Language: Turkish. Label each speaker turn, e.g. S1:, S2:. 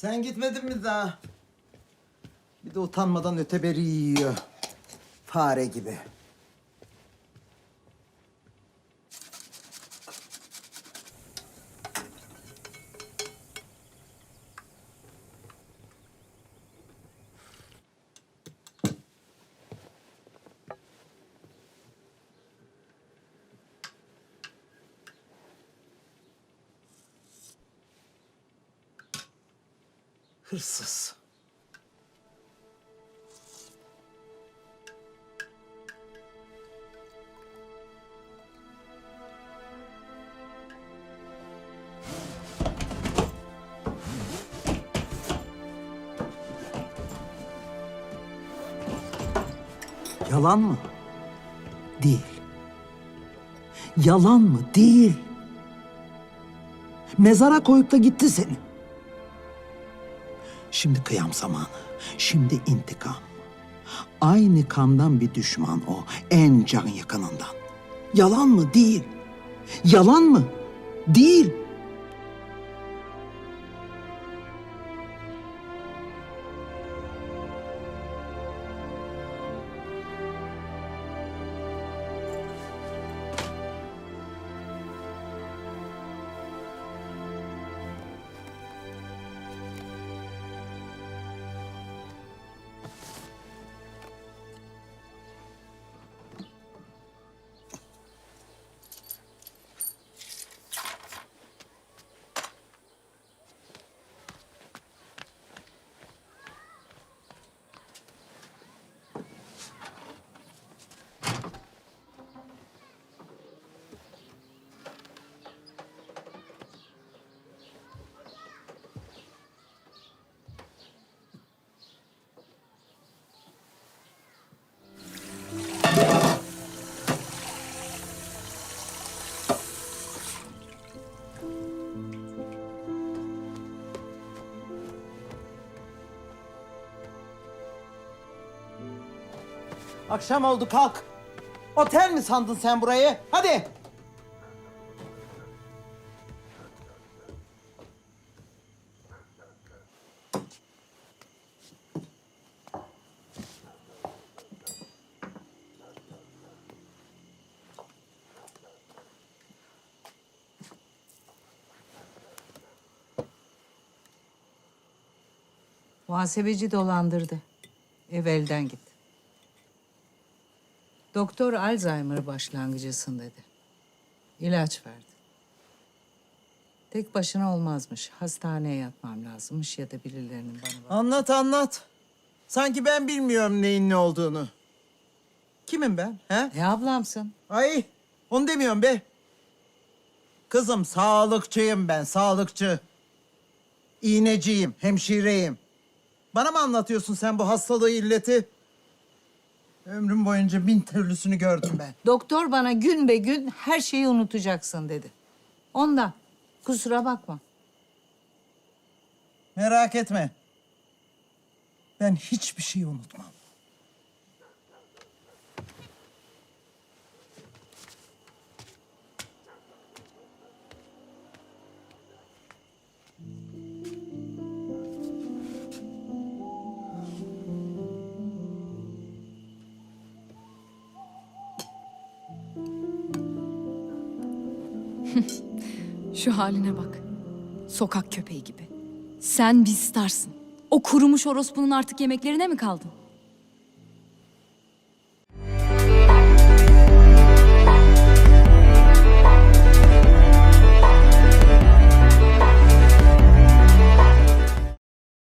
S1: Sen gitmedin mi daha? Bir de utanmadan öteberi yiyor. Fare gibi. Hırsız. Yalan mı? Değil. Yalan mı? Değil. Mezara koyup da gitti seni. Şimdi kıyam zamanı. Şimdi intikam. Aynı kandan bir düşman o. En can yakınından. Yalan mı? Değil. Yalan mı? Değil. Akşam oldu kalk. Otel mi sandın sen burayı? Hadi.
S2: Muhasebeci dolandırdı. Evvelden git. Doktor Alzheimer başlangıcısın dedi. İlaç verdi. Tek başına olmazmış. Hastaneye yatmam lazımmış ya da birilerinin bana bak.
S1: Anlat anlat. Sanki ben bilmiyorum neyin ne olduğunu. Kimim ben? He?
S2: E ablamsın.
S1: Ay, onu demiyorum be. Kızım sağlıkçıyım ben, sağlıkçı. İğneciyim, hemşireyim. Bana mı anlatıyorsun sen bu hastalığı illeti? Ömrüm boyunca bin türlüsünü gördüm ben.
S2: Doktor bana gün be gün her şeyi unutacaksın dedi. Ondan. Kusura bakma.
S1: Merak etme. Ben hiçbir şey unutmam.
S3: Şu haline bak. Sokak köpeği gibi. Sen bir starsın. O kurumuş orospunun artık yemeklerine mi kaldın?